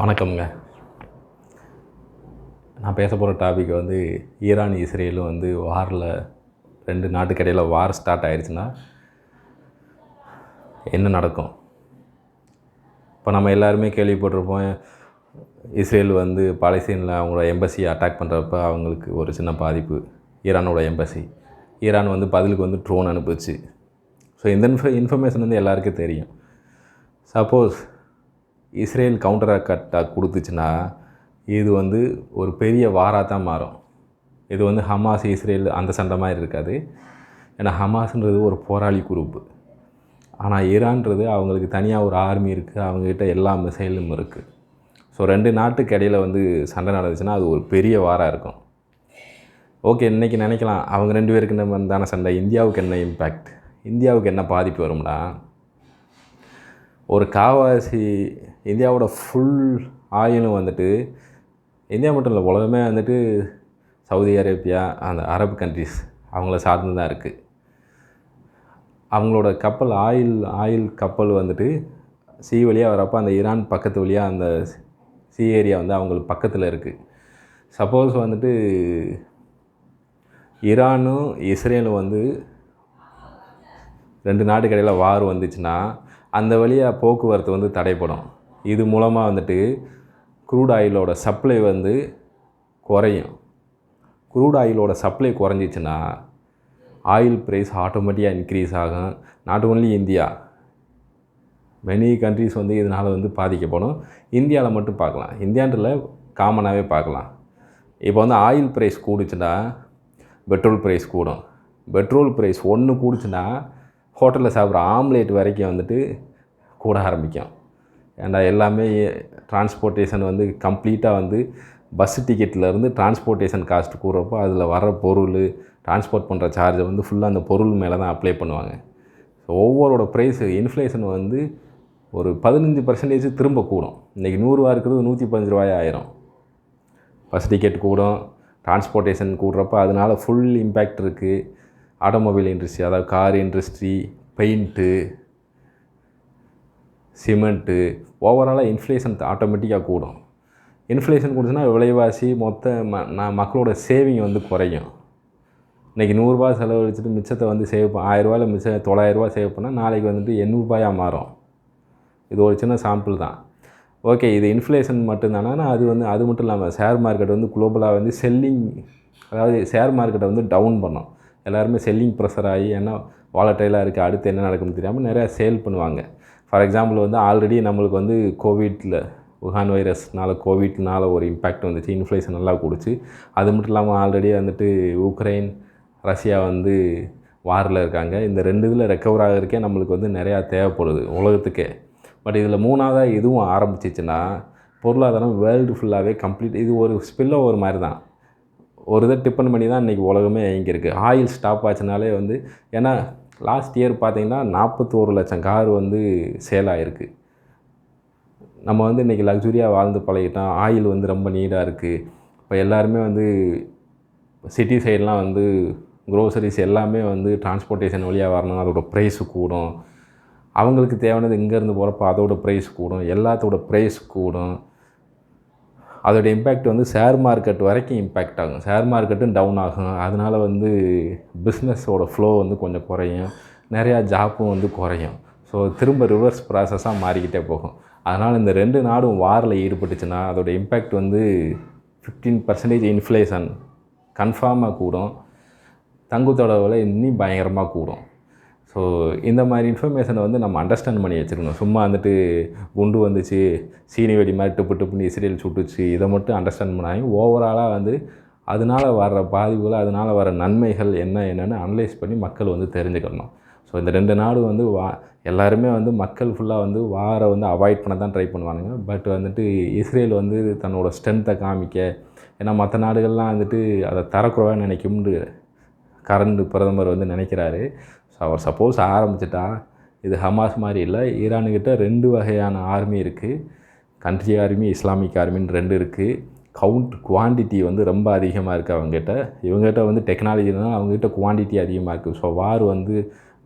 வணக்கம்ங்க. நான் பேச போகிற டாபிக் வந்து ஈரான் இஸ்ரேலும் வந்து வாரில் ரெண்டு நாட்டுக்கிடையில் வார் ஸ்டார்ட் ஆயிடுச்சுன்னா என்ன நடக்கும்? இப்போ நம்ம எல்லாருமே கேள்விப்பட்டிருப்போம் இஸ்ரேல் வந்து பாலஸ்தீனில் அவங்களோட எம்பசியை அட்டாக் பண்ணுறப்ப அவங்களுக்கு ஒரு சின்ன பாதிப்பு ஈரானோட எம்பசி ஈரான் வந்து பதிலுக்கு வந்து ட்ரோன் அனுப்புச்சு. ஸோ இந்த இன்ஃப இன்ஃபர்மேஷன் வந்து எல்லாருக்கும் தெரியும். சப்போஸ் இஸ்ரேல் கவுண்டர் அட்டாக் கொடுத்துச்சுன்னா இது வந்து ஒரு பெரிய வாராக தான் மாறும். இது வந்து ஹமாஸ் இஸ்ரேல் அந்த சண்டை மாதிரி இருக்காது. ஏன்னா ஹமாஸ்ன்றது ஒரு போராளி குரூப்பு ஆனால் ஈரான்றது அவங்களுக்கு தனியாக ஒரு ஆர்மி இருக்குது அவங்கக்கிட்ட எல்லா மிசைலும் இருக்குது ஸோ ரெண்டு நாட்டுக்கு இடையில் வந்து சண்டை நடந்துச்சுன்னா அது ஒரு பெரிய வாராக இருக்கும். ஓகே இன்றைக்கி நினைக்கலாம். அவங்க ரெண்டு பேருக்கு நம்ம தானே சண்டை. இந்தியாவுக்கு என்ன இம்பேக்ட் இந்தியாவுக்கு என்ன பாதிப்பு வரும்னா ஒரு காவாசி இந்தியாவோட ஃபுல் ஆயிலும் வந்துட்டு இந்தியா மட்டும் இல்லை உலகமே வந்துட்டு சவுதி அரேபியா அந்த அரபு கண்ட்ரிஸ் அவங்கள சார்ந்து தான் இருக்குது அவங்களோட கப்பல் ஆயில் ஆயில் கப்பல் வந்துட்டு சி வழியாக வரப்போ அந்த ஈரான் பக்கத்து வழியாக அந்த சி ஏரியா வந்து அவங்களுக்கு பக்கத்தில் இருக்குது சப்போஸ் வந்துட்டு ஈரானும் இஸ்ரேலும் வந்து ரெண்டு நாட்டுக்கடையில் வார் வந்துச்சுன்னா அந்த வழியாக போக்குவரத்து வந்து தடைப்படும் இது மூலமாக வந்துட்டு க்ரூட் ஆயிலோட சப்ளை வந்து குறையும். க்ரூட் ஆயிலோட சப்ளை குறைஞ்சிச்சுன்னா ஆயில் ப்ரைஸ் ஆட்டோமேட்டிக்காக இன்க்ரீஸ் ஆகும். Not only India many countries வந்து இதனால் வந்து பாதிக்கப்படும். இந்தியாவில் மட்டும் பார்க்கலாம். இந்தியான்றில் காமனாகவே பார்க்கலாம். இப்போ வந்து ஆயில் ப்ரைஸ் கூடுச்சுன்னா பெட்ரோல் ப்ரைஸ் கூடும். பெட்ரோல் ப்ரைஸ் ஒன்று கூடுச்சுன்னா ஹோட்டலில் சாப்பிட்ற ஆம்லேட் வரைக்கும் வந்துட்டு கூட ஆரம்பிக்கும். ஏன்டா எல்லாமே டிரான்ஸ்போர்ட்டேஷன் வந்து கம்ப்ளீட்டாக வந்து பஸ் டிக்கெட்லேருந்து டிரான்ஸ்போர்ட்டேஷன் காஸ்ட் கூறப்போ அதில் வர பொருள் டிரான்ஸ்போர்ட் பண்ணுற சார்ஜை வந்து ஃபுல்லாக அந்த பொருள் மேலே தான் அப்ளை பண்ணுவாங்க. ஸோ ஒவ்வொருவோட ப்ரைஸு இன்ஃப்ளேஷன் வந்து ஒரு பதினஞ்சு பர்சன்டேஜ் திரும்ப கூடும். இன்றைக்கி நூறுரூவா இருக்கிறது நூற்றி பதினஞ்சு ரூபாய் ஆயிரும். பஸ் டிக்கெட் கூடும் டிரான்ஸ்போர்ட்டேஷன் கூடுறப்ப அதனால் ஃபுல் இம்பேக்ட் இருக்குது ஆட்டோமொபைல் இண்டஸ்ட்ரி அதாவது கார் இண்டஸ்ட்ரி பெயிண்ட்டு சிமெண்ட்டு ஓவராலாக இன்ஃப்ளேஷன் ஆட்டோமேட்டிக்காக கூடும். இன்ஃப்ளேஷன் கூடுச்சுன்னா விலைவாசி மொத்த ம நான் மக்களோட சேவிங் வந்து குறையும். இன்றைக்கி நூறுரூபா செலவழிச்சிட்டு மிச்சத்தை வந்து சேவ் பண்ண ஆயிரரூவாயில் மிச்சம் தொள்ளாயிரரூபா சேவ் பண்ணால் நாளைக்கு வந்துட்டு எண்ணூறுபாயாக மாறும். இது ஒரு சின்ன சாம்பிள் தான். ஓகே இது இன்ஃப்ளேஷன் மட்டும்தானா? அது வந்து அது மட்டும் இல்லாமல் ஷேர் மார்க்கெட் வந்து குளோபலாக வந்து செல்லிங் அதாவது ஷேர் மார்க்கெட்டை வந்து டவுன் பண்ணோம். எல்லாருமே செல்லிங் ப்ரெஷர் ஆகி ஏன்னா வாலட்டைலாக இருக்குது அடுத்து என்ன நடக்கும்னு தெரியாமல் நிறையா சேல் பண்ணுவாங்க. ஃபார் எக்ஸாம்பிள் வந்து ஆல்ரெடி நம்மளுக்கு வந்து கோவிட்டில் உஹான் வைரஸ்னால கோவிட்னால ஒரு இம்பேக்ட் வந்துச்சு இன்ஃப்ளேஷன் நல்லா கொடுச்சு. அது மட்டும் இல்லாமல் ஆல்ரெடி வந்துட்டு உக்ரைன் ரஷ்யா வந்து வாரில் இருக்காங்க. இந்த ரெண்டு இதில் ரெக்கவர் ஆகிறதுக்கே நம்மளுக்கு வந்து நிறையா தேவைப்படுது உலகத்துக்கே. பட் இதில் மூணாவதாக இதுவும் ஆரம்பிச்சிச்சுன்னா பொருளாதாரம் வேர்ல்டு ஃபுல்லாகவே கம்ப்ளீட் இது ஒரு ஸ்பில்லோ ஒரு மாதிரி தான். ஒரு இதை டிபெண்ட் பண்ணி தான் இன்றைக்கி உலகமே இயங்கியிருக்கு. ஆயில் ஸ்டாப் ஆச்சுனாலே வந்து ஏன்னா லாஸ்ட் இயர் பார்த்திங்கன்னா நாற்பத்தோரு லட்சம் கார் வந்து சேல் ஆகிருக்கு நம்ம வந்து இன்றைக்கி லக்ஸுரியாக வாழ்ந்து பழகிட்டோம். ஆயில் வந்து ரொம்ப நீடாக இருக்குது இப்போ எல்லாருமே வந்து சிட்டி சைட்லாம் வந்து க்ரோசரிஸ் எல்லாமே வந்து டிரான்ஸ்போர்ட்டேஷன் வழியாக வரணும் அதோட ப்ரைஸு கூடும். அவங்களுக்கு தேவையானது இங்கேருந்து போகிறப்ப அதோடய ப்ரைஸ் கூடும். எல்லாத்தோட ப்ரைஸ் கூடும். அதோடய இம்பேக்ட் வந்து ஷேர் மார்க்கெட் வரைக்கும் இம்பேக்ட் ஆகும். ஷேர் மார்க்கெட்டும் டவுன் ஆகும். அதனால் வந்து பிஸ்னஸோட ஃப்ளோ வந்து கொஞ்சம் குறையும். நிறையா ஜாப்பும் வந்து குறையும். ஸோ திரும்ப ரிவர்ஸ் ப்ராசஸாக மாறிக்கிட்டே போகும். அதனால் இந்த ரெண்டு நாடும் வாரில் ஈடுபட்டுச்சுன்னா அதோட இம்பேக்ட் வந்து ஃபிஃப்டீன் பர்சன்டேஜ் இன்ஃப்ளேஷன் கன்ஃபார்மாக கூடும். தங்குத்தோட விலை இன்னும் பயங்கரமாக கூடும். ஸோ இந்த மாதிரி இன்ஃபர்மேஷனை வந்து நம்ம அண்டர்ஸ்டாண்ட் பண்ணி வச்சுருக்கணும் சும்மா வந்துட்டு குண்டு வந்துச்சு சீனி வெடி மாதிரி டிப்பு டிப்புன்னு இஸ்ரேல் சுட்டுச்சு இதை மட்டும் அண்டர்ஸ்டாண்ட் பண்ணாங்க ஓவராலாக வந்து அதனால் வர்ற பாதிப்புகள் அதனால் வர நன்மைகள் என்ன என்னென்னு அனலைஸ் பண்ணி மக்கள் வந்து தெரிஞ்சுக்கணும். ஸோ இந்த ரெண்டு நாடு வந்து வா எல்லாருமே வந்து மக்கள் ஃபுல்லாக வந்து வாரை வந்து அவாய்ட் பண்ண தான் ட்ரை பண்ணுவானுங்க. பட் வந்துட்டு இஸ்ரேல் வந்து தன்னோட ஸ்ட்ரென்த்தை காமிக்க ஏன்னா மற்ற நாடுகள்லாம் வந்துட்டு அதை தரக்குறவாக நினைக்கும்னு கரண்ட் பிரதமர் வந்து நினைக்கிறாரு. அவர் சப்போஸ் ஆரம்பிச்சிட்டா இது ஹமாஸ் மாதிரி இல்லை. ஈரானுக்கிட்ட ரெண்டு வகையான ஆர்மி இருக்குது கண்ட்ரி ஆர்மி இஸ்லாமிக் ஆர்மின்னு ரெண்டு இருக்குது கவுண்ட் குவான்டிட்டி வந்து ரொம்ப அதிகமாக இருக்குது அவங்ககிட்ட. இவங்ககிட்ட வந்து டெக்னாலஜி இருந்தால் அவங்ககிட்ட குவான்டிட்டி அதிகமாக இருக்குது ஸோ வார் வந்து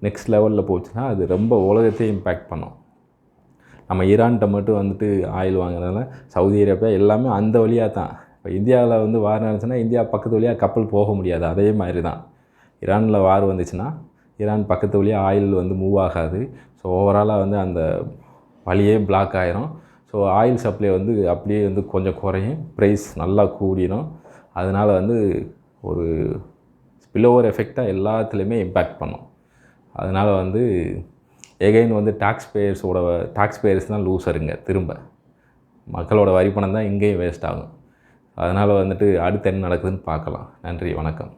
நெக்ஸ்ட் லெவலில் போச்சுன்னா அது ரொம்ப உலகத்தையே இம்பேக்ட் பண்ணும். நம்ம ஈரான்கிட்ட மட்டும் வந்துட்டு ஆயில் வாங்குறதுனால சவுதி அரேபியா எல்லாமே அந்த வழியாக தான். இப்போ இந்தியாவில் வந்து வார் நடந்துச்சுன்னா இந்தியா பக்கத்து வழியாக கப்பல் போக முடியாது. அதே மாதிரி தான். ஈரானில் வார் வந்துச்சுன்னா ஈரான் பக்கத்து வழியாக ஆயில் வந்து மூவ் ஆகாது. ஸோ ஓவராலாக வந்து அந்த வழியே பிளாக் ஆயிரும். ஸோ ஆயில் சப்ளை வந்து அப்படியே வந்து கொஞ்சம் குறையும். ப்ரைஸ் நல்லா கூடிரும். அதனால் வந்து ஒரு ஸ்பில்ஓவர் எஃபெக்டாக எல்லாத்துலேயுமே இம்பேக்ட் பண்ணும். அதனால் வந்து எகைன் வந்து டாக்ஸ் பேயர்ஸோட டாக்ஸ் பேயர்ஸ் தான் லூசருங்க திரும்ப. மக்களோட வரி பணம் தான் இங்கேயும் வேஸ்ட் ஆகும். அதனால் வந்துட்டு அடுத்து என்ன நடக்குதுன்னு பார்க்கலாம். நன்றி வணக்கம்.